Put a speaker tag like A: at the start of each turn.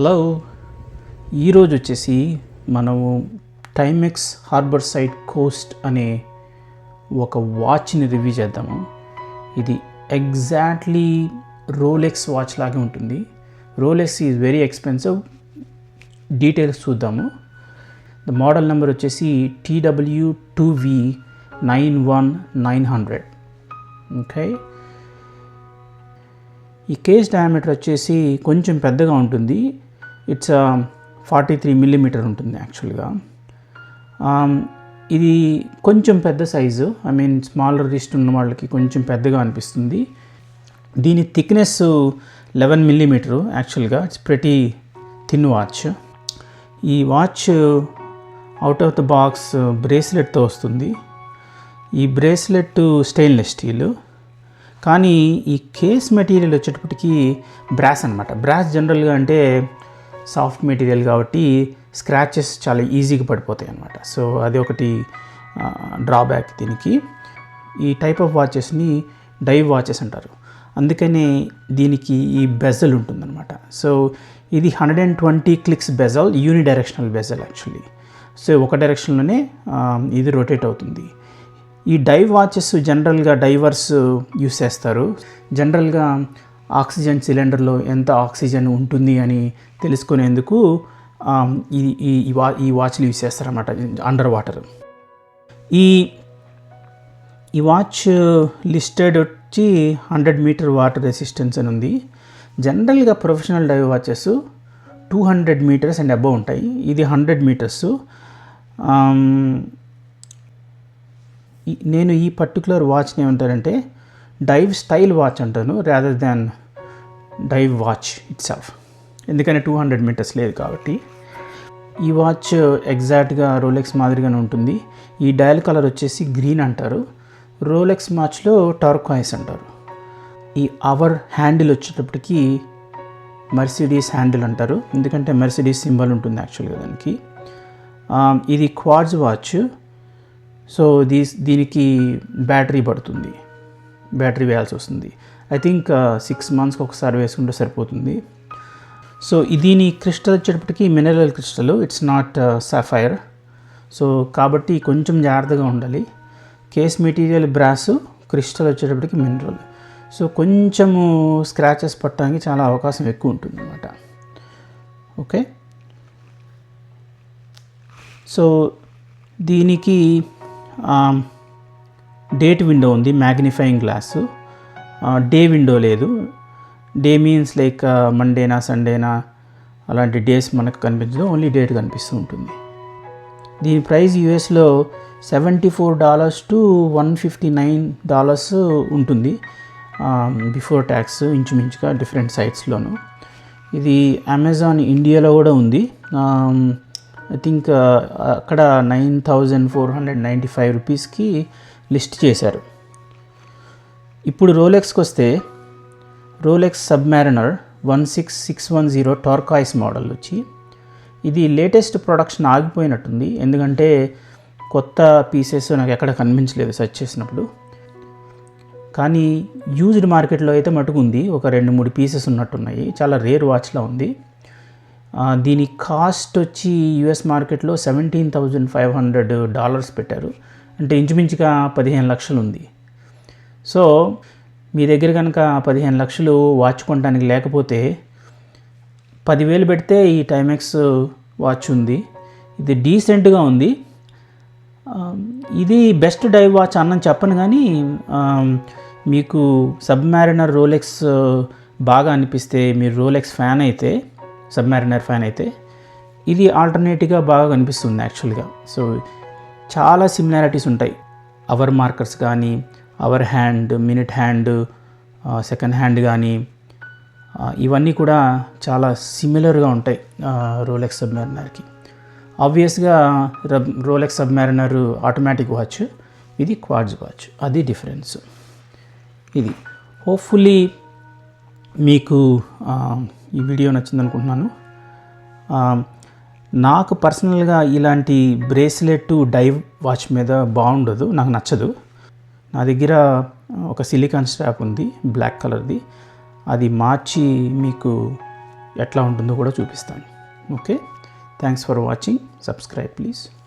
A: Hello. ఈరోజు వచ్చేసి మనము టైమెక్స్ హార్బర్ సైడ్ కోస్ట్ అనే ఒక వాచ్ని రివ్యూ చేద్దాము. ఇది ఎగ్జాక్ట్లీ రోలెక్స్ వాచ్ లాగే ఉంటుంది. Rolex is very expensive details చూద్దాము. ద మోడల్ నెంబర్ వచ్చేసి TW two V nine one nine hundred okay ఈ కేస్ డయామీటర్ వచ్చేసి కొంచెం పెద్దగా ఉంటుంది. ఇట్స్ ఫార్టీ త్రీ మిల్లీమీటర్ ఉంటుంది యాక్చువల్గా ఇది కొంచెం పెద్ద size I mean smaller wrist ఉన్న వాళ్ళకి కొంచెం పెద్దగా అనిపిస్తుంది. దీని థిక్నెస్ లెవెన్ మిల్లీమీటరు యాక్చువల్గా ఇట్స్ ప్రతి థిన్ వాచ్ ఈ watch out of the box బ్రేస్లెట్తో వస్తుంది. ఈ బ్రేస్లెట్ స్టెయిన్లెస్ స్టీల్ కానీ ఈ కేస్ మెటీరియల్ వచ్చేటప్పటికి బ్రాస్ అనమాట బ్రాస్ జనరల్గా అంటే సాఫ్ట్ మెటీరియల్ కాబట్టి స్క్రాచెస్ చాలా ఈజీగా పడిపోతాయి అనమాట సో అది ఒకటి డ్రాబ్యాక్ దీనికి. ఈ టైప్ ఆఫ్ వాచెస్ని డైవ్ వాచెస్ అంటారు. అందుకనే దీనికి ఈ బెజల్ ఉంటుందన్నమాట. సో ఇది hundred and twenty clicks bezel unidirectional bezel actually so ఒక డైరెక్షన్లోనే ఇది రొటేట్ అవుతుంది. ఈ డైవ్ వాచెస్ జనరల్గా డైవర్స్ యూస్ చేస్తారు. జనరల్గా ఆక్సిజన్ సిలిండర్లో ఎంత ఆక్సిజన్ ఉంటుంది అని తెలుసుకునేందుకు ఈ ఈ వా ఈ వాచ్లు యూజ్ చేస్తారన్నమాట అండర్ వాటర్. ఈ ఈ వాచ్ లిస్టెడ్ వచ్చి హండ్రెడ్ మీటర్ వాటర్ రెసిస్టెన్స్ అని ఉంది. జనరల్గా professional dive watches two hundred metres and above ఉంటాయి. ఇది హండ్రెడ్ మీటర్స్. నేను ఈ పర్టికులర్ వాచ్ని ఏమంటారంటే డైవ్ స్టైల్ వాచ్ అంటాను rather than dive watch itself ఎందుకంటే టూ హండ్రెడ్ మీటర్స్ లేదు కాబట్టి. ఈ వాచ్ ఎగ్జాక్ట్గా రోలెక్స్ మాదిరిగానే ఉంటుంది. ఈ డయల్ కలర్ వచ్చేసి గ్రీన్ అంటారు. రోలెక్స్ వాచ్లో టర్కాయిస్ అంటారు. ఈ అవర్ హ్యాండిల్ వచ్చేటప్పటికి మెర్సిడీస్ హ్యాండిల్ అంటారు. ఎందుకంటే మెర్సిడీస్ సింబల్ ఉంటుంది యాక్చువల్గా దానికి. ఇది క్వాడ్స్ వాచ్ సో దీ దీనికి బ్యాటరీ పడుతుంది. బ్యాటరీ వేయాల్సి వస్తుంది. ఐ థింక్ సిక్స్ మంత్స్కి ఒకసారి వేసుకుంటే సరిపోతుంది. సో దీని క్రిస్టల్ వచ్చేటప్పటికి mineral crystal it's not sapphire so కాబట్టి కొంచెం జాగ్రత్తగా ఉండాలి. కేస్ మెటీరియల్ బ్రాస్ క్రిస్టల్ వచ్చేటప్పటికి మినరల్ సో కొంచెము స్క్రాచెస్ పట్టడానికి చాలా అవకాశం ఎక్కువ ఉంటుంది అనమాట ఓకే సో దీనికి um, డేట్ విండో ఉంది మ్యాగ్నిఫైయింగ్ గ్లాసు డే విండో లేదు. డే మీన్స్ లైక్ మండేనా సండేనా అలాంటి డేస్ మనకు కనిపించదు ఓన్లీ డేట్ కనిపిస్తూ ఉంటుంది. దీని ప్రైస్ యూఎస్లో seventy four dollars to one fifty nine dollars ఉంటుంది. బిఫోర్ ట్యాక్స్ ఇంచుమించుగా డిఫరెంట్ సైట్స్లోను ఇది అమెజాన్ ఇండియాలో కూడా ఉంది. ఐ థింక్ uh, అక్కడ nine thousand four hundred ninety five రూపీస్కి లిస్ట్ చేశారు. ఇప్పుడు రోలెక్స్కి వస్తే Rolex submariner one six six one zero turquoise model వచ్చి ఇది లేటెస్ట్ ప్రొడక్షన్ ఆగిపోయినట్టుంది. ఎందుకంటే కొత్త పీసెస్ నాకు ఎక్కడ కనిపించలేదు సెర్చ్ చేసినప్పుడు. కానీ యూజ్డ్ మార్కెట్లో అయితే మటుకుంది. ఒక రెండు మూడు పీసెస్ ఉన్నట్టున్నాయి. చాలా రేర్ వాచ్లా ఉంది. దీని కాస్ట్ వచ్చి యుఎస్ మార్కెట్లో seventeen thousand five hundred dollars పెట్టారు. అంటే ఇంచుమించుగా పదిహేను లక్షలు ఉంది. సో మీ దగ్గర కనుక పదిహేను లక్షలు వాచ్ కొనడానికి లేకపోతే పదివేలు పెడితే ఈ టైమెక్స్ వాచ్ ఉంది. ఇది డీసెంట్గా ఉంది. ఇది బెస్ట్ డైవ్ వాచ్ అన్నని చెప్పను కానీ మీకు సబ్మారినర్ రోలెక్స్ బాగా అనిపిస్తే మీరు రోలెక్స్ ఫ్యాన్ అయితే సబ్మారినర్ ఫ్యాన్ అయితే ఇది ఆల్టర్నేటివ్గా బాగా కనిపిస్తుంది యాక్చువల్గా. సో చాలా సిమిలారిటీస్ ఉంటాయి. అవర్ మార్కర్స్ కానీ hour hand minute hand second hand కానీ ఇవన్నీ కూడా చాలా సిమిలర్గా ఉంటాయి రోలెక్స్ సబ్మారినర్కి. ఆబ్వియస్గా రోలెక్స్ సబ్మారినర్ ఆటోమేటిక్ వాచ్ ఇది క్వాడ్స్ వాచ్ అది డిఫరెన్స్. ఇది. హోప్ఫుల్లీ మీకు ఈ వీడియో నచ్చింది అనుకుంటున్నాను నాకు పర్సనల్గా ఇలాంటి బ్రేస్లెట్ డైవ్ వాచ్ మీద బాగుండదు నాకు నచ్చదు. నా దగ్గర ఒక సిలికాన్ స్ట్రాప్ ఉంది బ్లాక్ కలర్ది. అది మార్చి మీకు ఎట్లా ఉంటుందో కూడా చూపిస్తాను. Okay? Thanks for watching. Subscribe please.